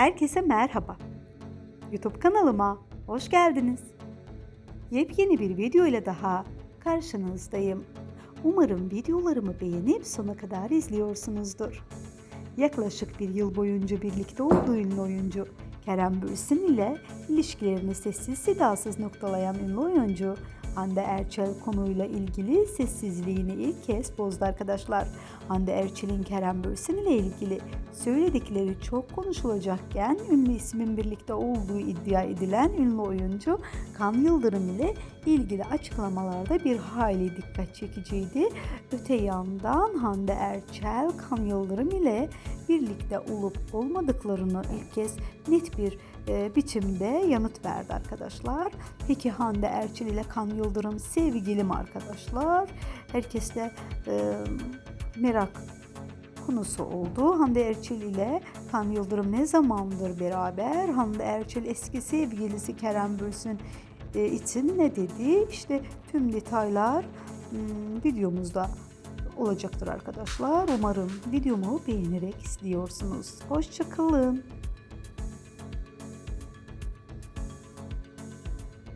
Herkese merhaba. YouTube kanalıma hoş geldiniz. Yepyeni bir video ile daha karşınızdayım. Umarım videolarımı beğenip sona kadar izliyorsunuzdur. Yaklaşık bir yıl boyunca birlikte olduğu ünlü oyuncu Kerem Bürsin ile ilişkilerini sessiz sedasız noktalayan ünlü oyuncu Hande Erçel konuyla ilgili sessizliğini ilk kez bozdu arkadaşlar. Hande Erçel'in Kerem Bürsin ile ilgili söyledikleri çok konuşulacakken ünlü ismin birlikte olduğu iddia edilen ünlü oyuncu Kan Yıldırım ile ilgili açıklamalarda bir hayli dikkat çekiciydi. Öte yandan Hande Erçel Kan Yıldırım ile birlikte olup olmadıklarını ilk kez net bir e, biçimde yanıt verdi arkadaşlar. Peki Hande Erçel ile Kan Yıldırım sevgili mi arkadaşlar? Herkes de e, merak konusu oldu. Hande Erçel ile Kan Yıldırım ne zamandır beraber? Hande Erçel eski sevgilisi Kerem Bürsin e, için ne dedi? İşte tüm detaylar hmm, videomuzda olacaktır arkadaşlar. Umarım videomu beğenerek izliyorsunuz. Hoşçakalın.